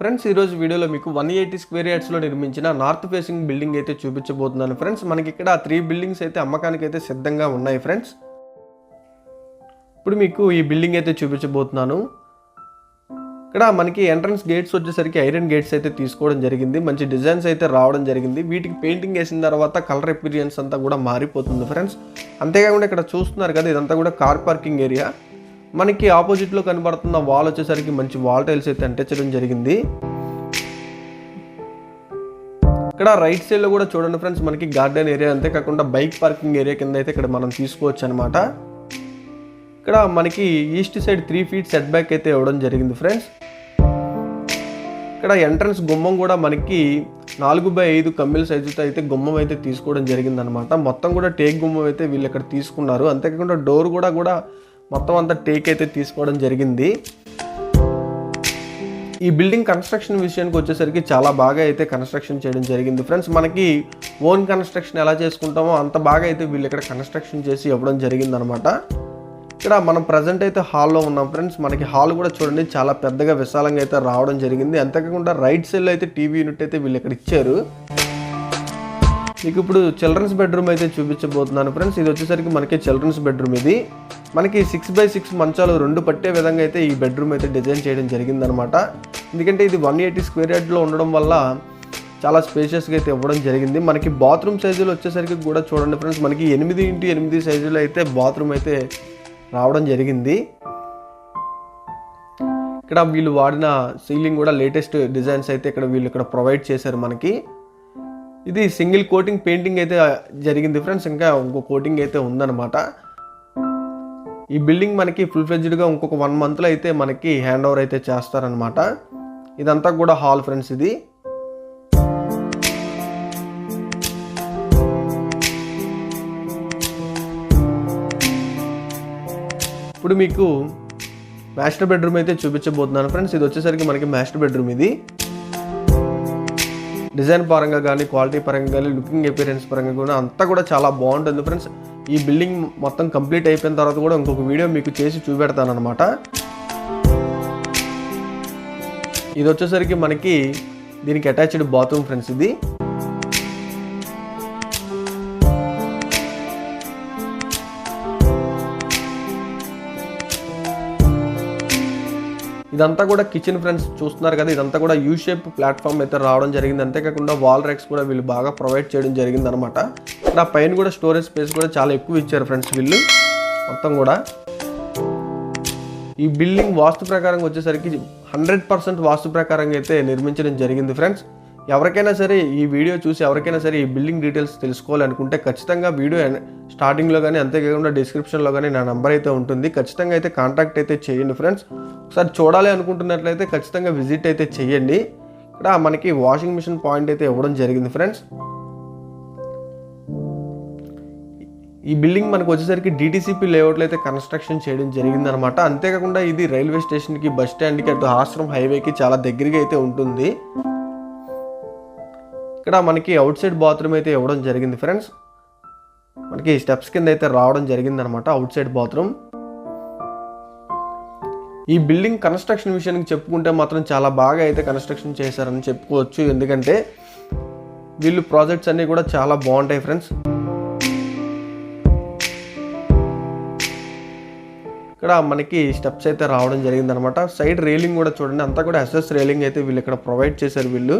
Friends ఈరోజు వీడియోలో మీకు వన్ ఎయిటీ స్క్వేర్ యార్డ్స్లో నిర్మించిన నార్త్ ఫేసింగ్ బిల్డింగ్ అయితే చూపించబోతున్నాను. ఫ్రెండ్స్ మనకి ఇక్కడ త్రీ బిల్డింగ్స్ అయితే అమ్మకానికి అయితే సిద్ధంగా ఉన్నాయి ఫ్రెండ్స్ ఇప్పుడు మీకు ఈ బిల్డింగ్ అయితే చూపించబోతున్నాను. ఇక్కడ మనకి ఎంట్రన్స్ గేట్స్ వచ్చేసరికి ఐరన్ గేట్స్ అయితే తీసుకోవడం జరిగింది. మంచి డిజైన్స్ అయితే రావడం జరిగింది. వీటికి పెయింటింగ్ వేసిన తర్వాత కలర్ ఎక్స్పీరియన్స్ అంతా కూడా మారిపోతుంది ఫ్రెండ్స్ అంతేకాకుండా ఇక్కడ చూస్తున్నారు కదా ఇదంతా కూడా కార్ పార్కింగ్ ఏరియా మనకి ఆపోజిట్లో కనబడుతున్న వాల్ వచ్చేసరికి మంచి వాల్ టైల్స్ అయితే అంటించడం జరిగింది. ఇక్కడ రైట్ సైడ్లో కూడా చూడండి ఫ్రెండ్స్ మనకి గార్డెన్ ఏరియా అంతేకాకుండా బైక్ పార్కింగ్ ఏరియా కింద అయితే ఇక్కడ మనం తీసుకోవచ్చు అనమాట ఇక్కడ మనకి east side three feet set back అయితే ఇవ్వడం జరిగింది ఫ్రెండ్స్ ఇక్కడ ఎంట్రన్స్ గుమ్మం కూడా మనకి నాలుగు బై ఐదు కమ్మిల సైజుతో అయితే గుమ్మం అయితే తీసుకోవడం జరిగిందనమాట మొత్తం కూడా టేక్ గుమ్మం అయితే వీళ్ళు ఇక్కడ తీసుకున్నారు. అంతేకాకుండా డోర్ కూడా కూడా మొత్తం అంతా టేక్ అయితే తీసుకోవడం జరిగింది. ఈ బిల్డింగ్ కన్స్ట్రక్షన్ విషయానికి వచ్చేసరికి చాలా బాగా అయితే కన్స్ట్రక్షన్ చేయడం జరిగింది. ఫ్రెండ్స్ మనకి ఓన్ కన్స్ట్రక్షన్ ఎలా చేసుకుంటామో అంత బాగా అయితే వీళ్ళు ఇక్కడ కన్స్ట్రక్షన్ చేసి ఇవ్వడం జరిగింది అనమాట ఇక్కడ మనం ప్రజెంట్ అయితే హాల్లో ఉన్నాం. ఫ్రెండ్స్ మనకి హాల్ కూడా చూడండి చాలా పెద్దగా విశాలంగా అయితే రావడం జరిగింది. అంతేకాకుండా రైట్ సైడ్లో అయితే టీవీ యూనిట్ అయితే వీళ్ళు ఇక్కడ ఇచ్చారు. మీకు ఇప్పుడు చిల్డ్రన్స్ బెడ్రూమ్ అయితే చూపించబోతున్నాను ఫ్రెండ్స్ ఇది వచ్చేసరికి మనకి చిల్డ్రన్స్ బెడ్రూమ్ ఇది. మనకి సిక్స్ బై సిక్స్ మంచాలు రెండు పట్టే విధంగా అయితే ఈ బెడ్రూమ్ అయితే డిజైన్ చేయడం జరిగిందనమాట. ఎందుకంటే ఇది వన్ ఎయిటీ స్క్వేర్ యార్డ్లో ఉండడం వల్ల చాలా స్పేషియస్గా అయితే ఇవ్వడం జరిగింది. మనకి బాత్రూమ్ సైజులు వచ్చేసరికి కూడా చూడండి ఫ్రెండ్స్ మనకి ఎనిమిది ఇంటూ ఎనిమిది సైజులో అయితే బాత్రూమ్ అయితే రావడం జరిగింది. ఇక్కడ వీళ్ళు వాడిన సీలింగ్ కూడా లేటెస్ట్ డిజైన్స్ అయితే ఇక్కడ వీళ్ళు ఇక్కడ ప్రొవైడ్ చేశారు మనకి. ఇది సింగిల్ కోటింగ్ పెయింటింగ్ అయితే జరిగింది ఫ్రెండ్స్. ఇంకా ఇంకో కోటింగ్ అయితే ఉందన్నమాట. ఈ బిల్డింగ్ మనకి ఫుల్ ఫ్లెడ్జ్డ్గా ఇంకొక వన్ మంత్లో అయితే మనకి హ్యాండ్ ఓవర్ అయితే చేస్తారనమాట ఇదంతా కూడా హాల్ ఫ్రెండ్స్ ఇది. ఇప్పుడు మీకు మాస్టర్ బెడ్రూమ్ అయితే చూపించబోతున్నాను ఫ్రెండ్స్. ఇది వచ్చేసరికి మనకి మాస్టర్ బెడ్రూమ్ ఇది. డిజైన్ పరంగా కానీ క్వాలిటీ పరంగా కానీ లుకింగ్ అపియరెన్స్ పరంగా కూడా అంతా కూడా చాలా బాగుంటుంది ఫ్రెండ్స్. ఈ బిల్డింగ్ మొత్తం కంప్లీట్ అయిపోయిన తర్వాత కూడా ఇంకొక వీడియో మీకు చేసి చూపెడతాను అనమాట ఇది వచ్చేసరికి మనకి దీనికి అటాచ్డ్ బాత్రూమ్ ఫ్రెండ్స్ ఇది. ఇదంతా కూడా కిచెన్ ఫ్రెండ్స్ చూస్తున్నారు కదా ఇదంతా కూడా యూ షేప్ ప్లాట్ఫామ్ అయితే రావడం జరిగింది. అంతేకాకుండా వాల్ ర్యాక్స్ కూడా వీళ్ళు బాగా ప్రొవైడ్ చేయడం జరిగింది అనమాట నా పైన కూడా స్టోరేజ్ స్పేస్ కూడా చాలా ఎక్కువ ఇచ్చారు ఫ్రెండ్స్ వీళ్ళు. మొత్తం కూడా. ఈ బిల్డింగ్ వాస్తు ప్రకారం వచ్చేసరికి హండ్రెడ్ పర్సెంట్ వాస్తు ప్రకారంగా అయితే నిర్మించడం జరిగింది ఫ్రెండ్స్ ఎవరికైనా సరే ఈ వీడియో చూసి ఎవరికైనా సరే ఈ బిల్డింగ్ డీటెయిల్స్ తెలుసుకోవాలనుకుంటే ఖచ్చితంగా వీడియో స్టార్టింగ్లో కానీ అంతేకాకుండా డిస్క్రిప్షన్లో కానీ నా నెంబర్ అయితే ఉంటుంది. ఖచ్చితంగా అయితే కాంటాక్ట్ అయితే చేయండి ఫ్రెండ్స్ ఒకసారి చూడాలి అనుకుంటున్నట్లయితే ఖచ్చితంగా విజిట్ అయితే చేయండి ఇక్కడ మనకి వాషింగ్ మిషన్ పాయింట్ అయితే ఇవ్వడం జరిగింది ఫ్రెండ్స్. ఈ బిల్డింగ్ మనకు వచ్చేసరికి డీటీసీపీ లేఅవుట్లో అయితే కన్స్ట్రక్షన్ చేయడం జరిగిందనమాట. అంతేకాకుండా ఇది రైల్వే స్టేషన్కి బస్ స్టాండ్కి అటు ఆశ్రమ్ హైవేకి చాలా దగ్గరగా అయితే ఉంటుంది. ఇక్కడ మనకి అవుట్ సైడ్ బాత్రూమ్ అయితే ఇవ్వడం జరిగింది ఫ్రెండ్స్. మనకి స్టెప్స్ కింద అయితే రావడం జరిగింది అనమాట అవుట్ సైడ్ బాత్రూమ్. ఈ బిల్డింగ్ కన్స్ట్రక్షన్ విషయానికి చెప్పుకుంటే మాత్రం చాలా బాగా అయితే కన్స్ట్రక్షన్ చేశారని చెప్పుకోవచ్చు. ఎందుకంటే వీళ్ళు ప్రాజెక్ట్స్ అన్నీ కూడా చాలా బాగుంటాయి ఫ్రెండ్స్. ఇక్కడ మనకి స్టెప్స్ అయితే రావడం జరిగిందనమాట సైడ్ రైలింగ్ కూడా చూడండి అంతా కూడా ఎస్ఎస్ రైలింగ్ అయితే వీళ్ళు ఇక్కడ ప్రొవైడ్ చేశారు వీళ్ళు.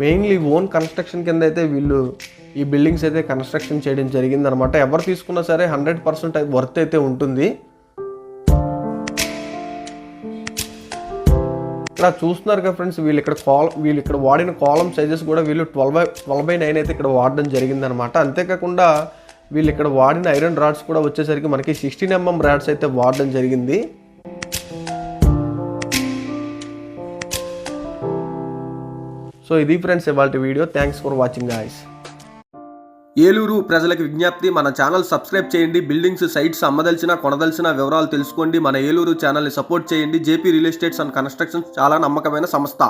మెయిన్లీ ఓన్ కన్స్ట్రక్షన్ కింద అయితే వీళ్ళు ఈ బిల్డింగ్స్ అయితే కన్స్ట్రక్షన్ చేయడం జరిగింది అనమాట ఎవరు తీసుకున్నా సరే హండ్రెడ్ పర్సెంట్ వర్త్ అయితే ఉంటుంది. ఇక్కడ చూస్తున్నారు కదా ఫ్రెండ్స్ వీళ్ళు ఇక్కడ కాల్ వీళ్ళు ఇక్కడ వాడిన కాలం సైజెస్ కూడా వీళ్ళు twelve by twelve by nine అయితే ఇక్కడ వాడడం జరిగిందనమాట అంతేకాకుండా వీళ్ళు ఇక్కడ వాడిన ఐరన్ రాడ్స్ కూడా వచ్చేసరికి మనకి సిక్స్టీన్ ఎంఎం రాడ్స్ అయితే వాడడం జరిగింది. సో ఇది ఫ్రెండ్స్ ఇవాళ video. Thanks for watching guys Eluru ప్రజలకు విజ్ఞప్తి మన ఛానల్ సబ్స్క్రైబ్ చేయండి. బిల్డింగ్స్ సైట్స్ అమ్మదలిచిన కొనదలిచిన వివరాలు తెలుసుకోండి. మన ఏలూరు ఛానల్ని సపోర్ట్ చేయండి. JP real estates and constructions చాలా నమ్మకమైన సంస్థ.